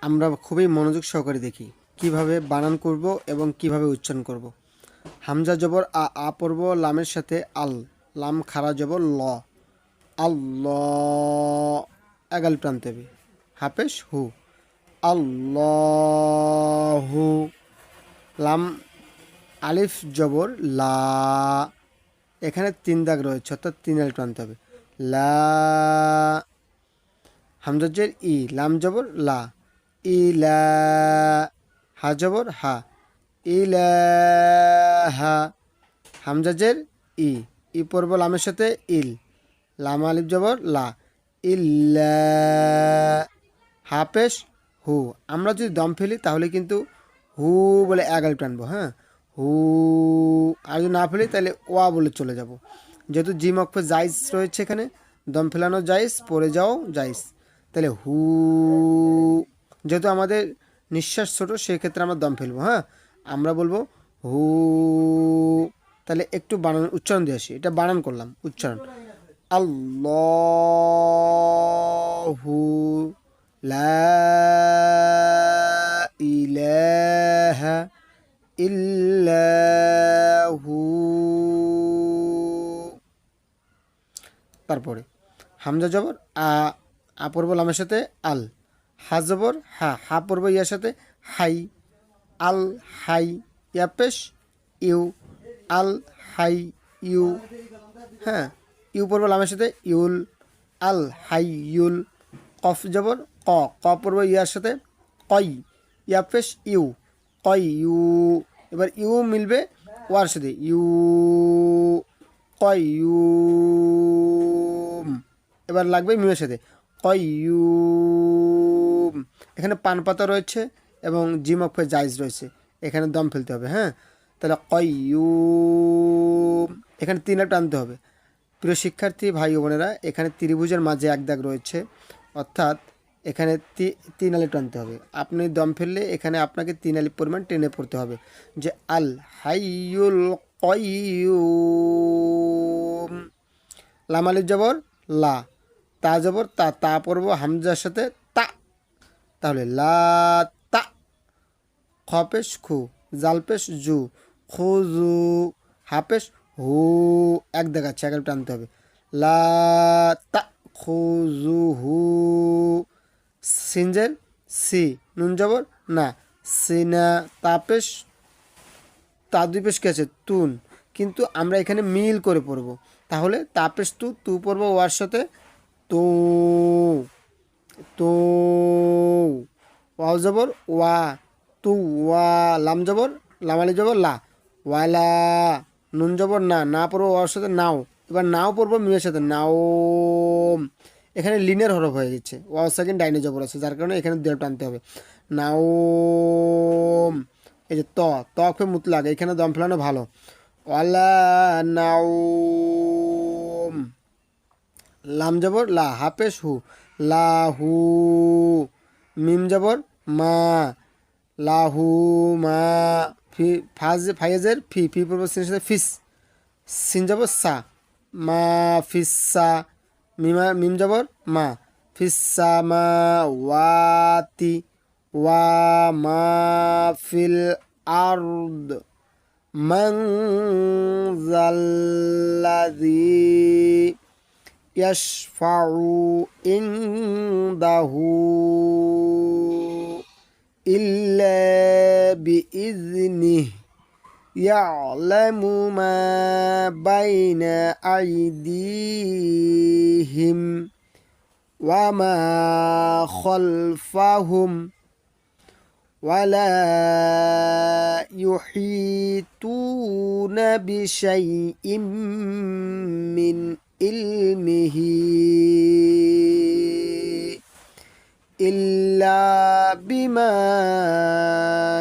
আমরা খুবই মনোযোগ সহকারে দেখি। কীভাবে বানান করব এবং কীভাবে উচ্চারণ করব। হামজা জবর আ আ পর্ব লামের সাথে আল। লাম, খারা জবর ল। আল্লাহ এগাল প্রান্তে হাফেশ হু। আল্লাহু। লাম, আলিফ জবর লা। এখানে তিন দাগ রয়েছে, অর্থাৎ তিন আলিফ টানতে হবে। লা হামজাজের ই, লাম জবর লা। ইলা, হা জবর, হা। ইলাহা হামজাজের ই। ই পড়ব লামের সাথে ইল। লাম আলিফ জবর, লা। ইল্লা হাফেশ হু। আমরা যদি দম ফেলি, তাহলে কিন্তু হু বলে এক আলিফ টানবো হ্যাঁ? হু। আর যদি না ফেলি, তাহলে ওয়া বলে চলে যাব। যেহেতু জিম অক্ষে জাইজ রয়েছে এখানে, দম ফেলানো জাইজ, পড়ে যাও জাইজ। তাহলে হু যেহেতু আমাদের নিঃশ্বাস ছোট, সেক্ষেত্রে আমরা দম ফেলব হ্যাঁ? আমরা বলব হু, তাহলে একটু বানান, উচ্চারণ দিয়ে আসি। এটা বানান করলাম, উচ্চারণ। আল্লাহু লা ইলাহা তারপরে, হামজা জবর, আ আ পড়ব লামের সাথে আল। হা জবর হা হা পড়ব ইয়ার সাথে, হাই, আল, হাই, ইয়াপেশ, ইউ, আল, হাই, ইউ হ্যাঁ ইউ পড়ব লামের সাথে, ইউল, আল, হাই, ইউল, কফ জবর, ক ক পড়ব ইয়ার সাথে, কই, ইয়াপেশ, ইউ, কই, ইউ, এবার ইউ মিলবে ওয়ার সাথে, ইউ, কই, ইউ, এবার লাগবে মিমের সাথে কয়ুম এখানে পান পাতা রয়েছে এবং জিম অক্ষে জাইজ রয়েছে। এখানে দম ফেলতে হবে হ্যাঁ? তাহলে কয়ুম এখানে তিন একটা আনতে হবে। প্রিয় শিক্ষার্থী, ভাই বোনেরা, এখানে ত্রিভুজের মাঝে এক দাগ রয়েছে। অর্থাৎ এখানে তিন আলিপ টানতে হবে। আপনি দম ফেললে এখানে আপনাকে তিন আলিপ পরিমাণ টেনে পড়তে হবে। যে আল হাইয়ুল কয়ুম লাম আলিফ জবর, লা। তা জবর, তা তা পড়ব হামজার সাথে, তা। তাহলে লা, তা। খপেশ খু, জালপেশ জু খুজু হাপেশ হু। এক দেখাচ্ছে, এক টানতে হবে। লা, তা খুজু হু। সিনজের, সি। নুন জবর, না। সিনা, তাপেশ, তা দুই পেশ আছে, তুন। কিন্তু আমরা এখানে মিল করে পড়ব। তাহলে তাপেশ তু তু পড়ব ওয়ার সাথে তো তো, ওয়াও জবর, ওয়া, তু, ওয়া, লাম জবর, লামালি জবর, লা ওয়ালা নুন জবর, না না পড়ব ওয়ার সাথে নাও, এবার নাও পড়ব মিমের সাথে নাও এখানে লিনের হরফ হয়ে গেছে, ওয়াও সেকেন্ড ডাইনে জবর আছে, যার কারণে এখানে দুটো টানতে হবে নাও এই যে ত ত ফে মুতলাক এখানে দম ফেলানো ভালো, ওয়ালা নাও লাম জবর লা হাফেশ হু লাহু মিম জবর মা লাহু মা ফি ফাজ ফাইজের ফি ফি পড়ব সিনের সাথে ফিস সিন জবর সা মা ফিসা মিমা মিম জবর মা ফিসা মা ওয়াতি ওয়া মা ফিল আরদ من ذا الذي يشفع عنده إلا بإذنه يعلم ما بين أيديهم وما خلفهم ولا يحيطون بشيء من علمه إلا بما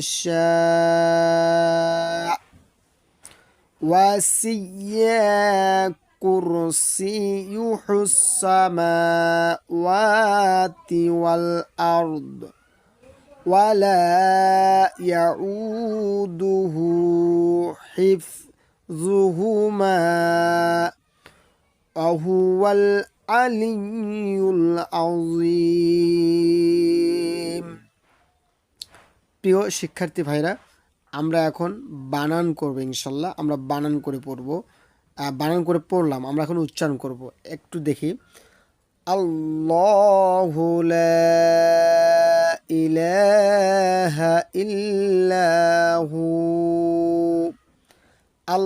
شاء وسيا كرسيه السماوات والأرض ولا يعوده حفظهما وهو العلي العظيم প্রিয় শিক্ষার্থী ভাইরা আমরা এখন বানান করব ইনশাল্লাহ আমরা বানান করে পড়ব আহ, বানান করে পড়লাম আমরা এখন উচ্চারণ করব একটু দেখি আল্লাহু লা ইলাহা ইল্লাহু আল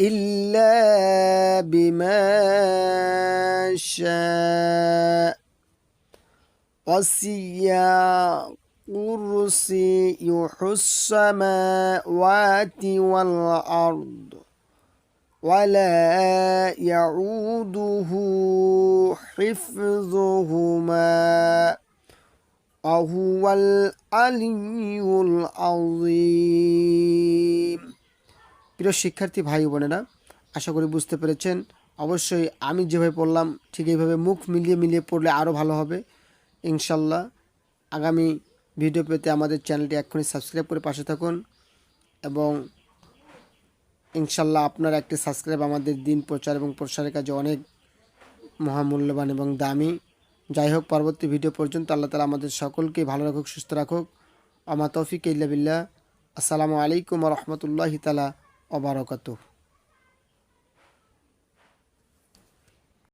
إلا بما شاء. وسيا كرسي السماوات والأرض ولا يعوده حفظهما وهو العلي العظيم. প্রিয় শিক্ষার্থী ভাই বোনেরা, আশা করি বুঝতে পেরেছেন। অবশ্যই আমি যেভাবে পড়লাম, ঠিক এইভাবে মুখ মিলিয়ে মিলিয়ে পড়লে আরও ভালো হবে। ইনশাল্লাহ আগামী ভিডিও পেতে আমাদের চ্যানেলটি এক্ষুনি সাবস্ক্রাইব করে পাশে থাকুন এবং ইনশাল্লাহ আপনার একটি সাবস্ক্রাইব আমাদের দিন প্রচার এবং প্রসারের কাজে অনেক মহামূল্যবান এবং দামি। যাই হোক, পরবর্তী ভিডিও পর্যন্ত আল্লাহ তালা আমাদের সকলকে ভালো রাখুক, সুস্থ রাখুক। আমা তৌফিক ইল্লা বিল্লাহ। আসসালামু আলাইকুম রহমতুল্লাহি তালা ওবরাকাতুহ